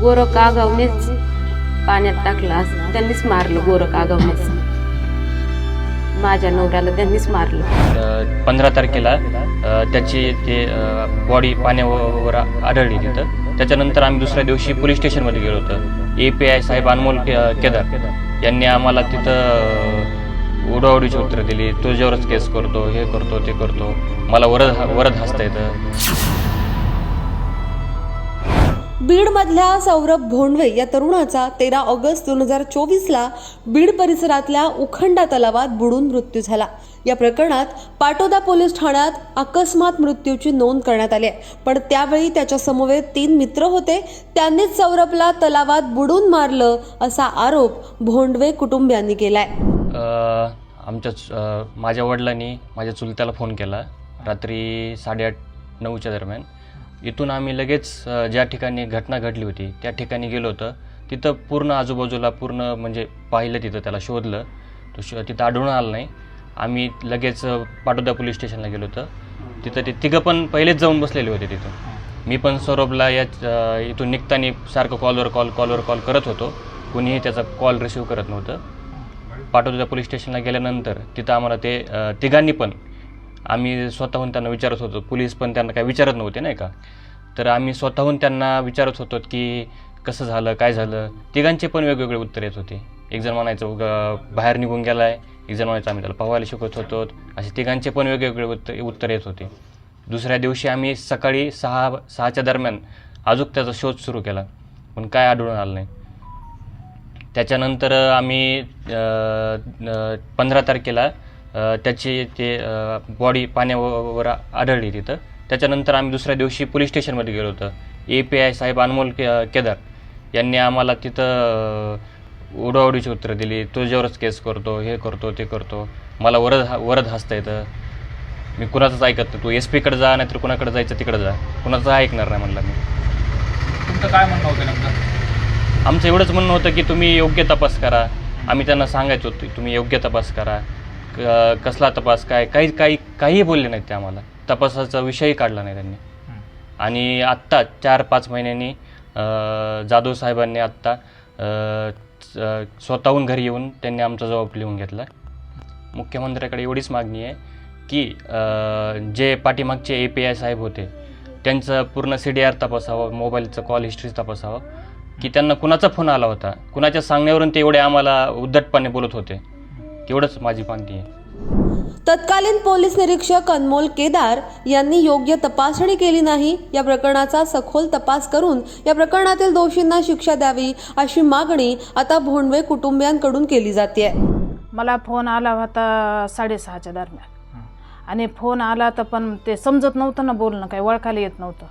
गोरं कागवनेच पाण्यात टाकलं असं त्यांनीच मारलं गोरं कागवनेच माझ्या नवऱ्याला त्यांनीच मारलं. पंधरा तारखेला त्याची ते बॉडी पाण्यावर आढळली तिथं. त्याच्यानंतर आम्ही दुसऱ्या दिवशी पोलीस स्टेशनमध्ये गेलो होतो. ए पी आय साहेब अनमोल के- केदार यांनी आम्हाला तिथं उडवाउडीची उत्तरं दिली. तुझ्यावरच केस करतो हे करतो ते करतो. मला वरद वरद हसता येतं. बीडमधल्या सौरभ भोंडवे या तरुणाचा तेरा ऑगस्ट दोन हजार चोवीसला बीड परिसरातल्या उखंडा तलावात बुडून मृत्यू झाला. या प्रकरणात पाटोदा पोलीस ठाण्यात अकस्मात मृत्यूची नोंद करण्यात आली आहे. पण त्यावेळी त्याच्या समवेत तीन मित्र होते. त्यांनीच सौरभला तलावात बुडून मारलं असा आरोप भोंडवे कुटुंबियांनी केलाय. आमच्या माझ्या वडिलांनी माझ्या चुलत्याला फोन केला. रात्री साडेआठ नऊच्या दरम्यान. इथून आम्ही लगेच ज्या ठिकाणी घटना घडली होती त्या ठिकाणी गेलो होतं. तिथं पूर्ण आजूबाजूला पूर्ण म्हणजे पाहिलं तिथं त्याला शोधलं. तो श तिथं आढळून आलं नाही. आम्ही लगेच पाटोदा पोलीस स्टेशनला गेलो होतं. तिथं ते तिघं पण पहिलेच जाऊन बसलेले होते तिथं मी पण सौरभला या इथून निघताना सारखं कॉलवर कॉल कॉलवर कॉल करत होतो. कुणीही त्याचा कॉल रिसिव्ह करत नव्हतं. पाटोदा पोलीस स्टेशनला गेल्यानंतर तिथं आम्हाला ते तिघांनी पण आम्ही स्वतःहून त्यांना विचारत होतो. पोलीस पण त्यांना काय विचारत नव्हते नाही का? तर आम्ही स्वतःहून त्यांना विचारत होतो की कसं झालं काय झालं? तिघांचे पण वेगवेगळे उत्तर येत होते. एक जण म्हणायचं उगा बाहेर निघून गेला आहे एक जण म्हणायचं आम्ही त्याला पोहायला शिकवत होतो. असे तिघांचे पण वेगवेगळे उत्तर उत्तर येत होते. दुसऱ्या दिवशी आम्ही सकाळी सहा सहाच्या दरम्यान अजून त्याचा शोध सुरू केला. पण काय आढळून आलं नाही. त्याच्यानंतर आम्ही पंधरा तारखेला त्याची ते बॉडी पाण्यावर आढळली तिथं. त्याच्यानंतर आम्ही दुसऱ्या दिवशी पोलीस स्टेशनमध्ये गेलो होतो. ए पी आय साहेब अनमोल के केदार यांनी आम्हाला तिथं अ, उडवाउडीची उत्तरं दिली. तुझ्यावरच केस करतो हे करतो ते करतो. मला वरद वरद हसता येतं. मी कुणाचंच ऐकत नाही. तू एस पीकडे जा नाहीतर कुणाकडे जायचं तिकडे जा. कुणाचं ऐकणार नाही म्हणलं मी. तुमचं काय म्हणणं होतं नेमकं? आमचं एवढंच म्हणणं होतं की तुम्ही योग्य तपास करा. आम्ही त्यांना सांगायचो होतो तुम्ही योग्य तपास करा. क- कसला तपास काय काही काही काहीही बोलले नाहीत ते आम्हाला. तपासाचा विषयही काढला नाही त्यांनी. आणि आत्ता चार पाच महिन्यांनी जाधव साहेबांनी आत्ता स्वतःहून घरी येऊन त्यांनी आमचा जबाब लिहून घेतला. मुख्यमंत्र्याकडे एवढीच मागणी आहे की जे पाठीमागचे ए पी आय साहेब होते त्यांचं पूर्ण सी डी आर तपासावं मोबाईलचं कॉल हिस्ट्री तपासावं की त्यांना कुणाचा फोन आला होता? कुणाच्या सांगण्यावरून ते एवढे आम्हाला उद्धटपणे बोलत होते? एवढंच माझी मागणी आहे. तत्कालीन पोलीस निरीक्षक अनमोल केदार यांनी योग्य तपासणी केली नाही या प्रकरणाचा सखोल तपास करून या प्रकरणातील दोषींना शिक्षा द्यावी अशी मागणी आता भोंडवे कुटुंबियांकडून केली जाते मला फोन आला होता साडेसहाच्या दरम्यान. आणि फोन आला तर पण ते समजत नव्हतं ना बोलणं काही ओळखायला येत नव्हतं.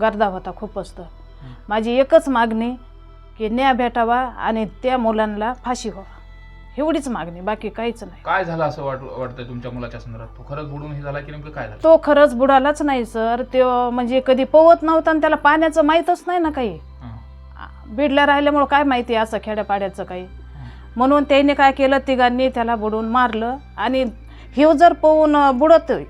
गर्दा होता खूपच तर. माझी एकच मागणी की न्याय भेटावा आणि त्या मुलांना फाशी व्हावा. एवढीच मागणी बाकी काहीच नाही. काय झालं असं वाट वाटतं तुमच्या मुलाच्या संदर्भात? तो खरंच बुडून हे झाला की नेमकं काय झालं? तो खरंच बुडालाच नाही सर. तो म्हणजे कधी पोवत नव्हता आणि त्याला पाण्याचं माहीतच नाही ना काही. हं. बीडला राहिल्यामुळं काय माहिती असं खेड्यापाड्याचं काही. म्हणून त्याने काय केलं तिघांनी त्याला बुडून मारलं. आणि हे जर पोहून बुडतोय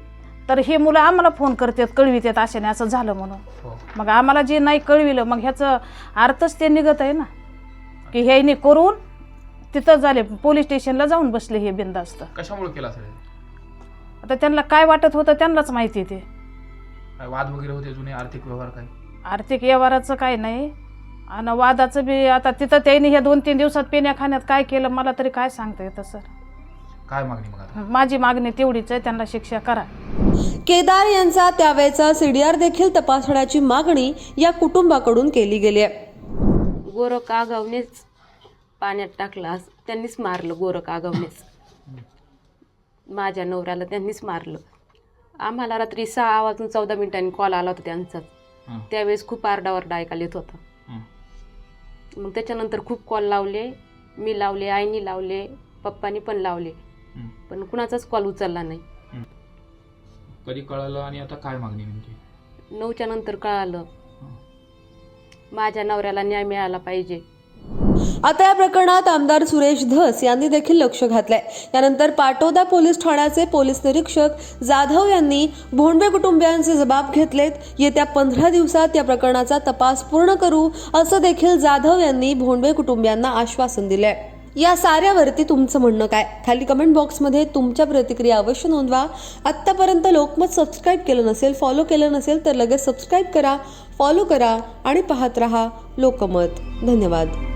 तर हे मुलं आम्हाला फोन करतात कळवितात अशाने असं झालं म्हणून. हो. मग आम्हाला जे नाही कळविलं मग ह्याचं अर्थच ते निघत आहे ना. की ह्याने करून तिथं झाले पोलीस स्टेशनला जाऊन बसले हे बिंदास्त कशामुळे केला असेल आता त्यांना काय वाटत होतं त्यांनाच माहिती ते. काय वाद वगैरे होते जुने आर्थिक व्यवहार काय आर्थिक व्यवहाराचं काय नाही. आणि वादाचं बी आता तिथं त्यांनी ह्या दोन तीन दिवसात पिण्या खाण्यात काय केलं मला तरी काय सांगता येतं सर? काय मागणी मग आता? माझी मागणी तेवढीच आहे त्यांना शिक्षा करा. केदार यांचा त्यावेळेचा सीडीआर देखील तपासण्याची मागणी या कुटुंबाकडून केली गेली आहे. गोरं कागवनेच पाण्यात टाकलं त्यांनीच मारलं गोरं कागवनेच माझ्या नवऱ्याला त्यांनीच मारलं. आम्हाला रात्री सहा वाजून चौदा मिनिटांनी कॉल आला होता त्यांचाच. त्यावेळेस खूप आरडाओरडा ऐकायला येत होता. मग त्याच्यानंतर खूप कॉल लावले. मी लावले आईनी लावले पप्पानी पण लावले. पण कुणाचाच कॉल उचलला नाही. कधी कळालं आणि आता काय मागणी नेमकी नऊच्या नंतर कळालं. माझ्या नवऱ्याला न्याय मिळाला पाहिजे. आता या प्रकरणात आमदार सुरेश धस यांनी देखील लक्ष घातलंय. यानंतर पाटोदा पोलीस ठाण्याचे पोलीस निरीक्षक जाधव यांनी भोंडवे कुटुंबियांचे जबाब घेतलेत. येत्या पंधरा दिवसात या प्रकरणाचा तपास पूर्ण करू असं देखील जाधव यांनी भोंडवे कुटुंबियांना आश्वासन दिलंय. या साऱ्यावरती तुमचं म्हणणं काय? खाली कमेंट बॉक्समध्ये तुमच्या प्रतिक्रिया अवश्य नोंदवा. आत्तापर्यंत लोकमत सबस्क्राईब केलं नसेल फॉलो केलं नसेल तर लगेच सबस्क्राईब करा फॉलो करा आणि पाहत रहा लोकमत. धन्यवाद.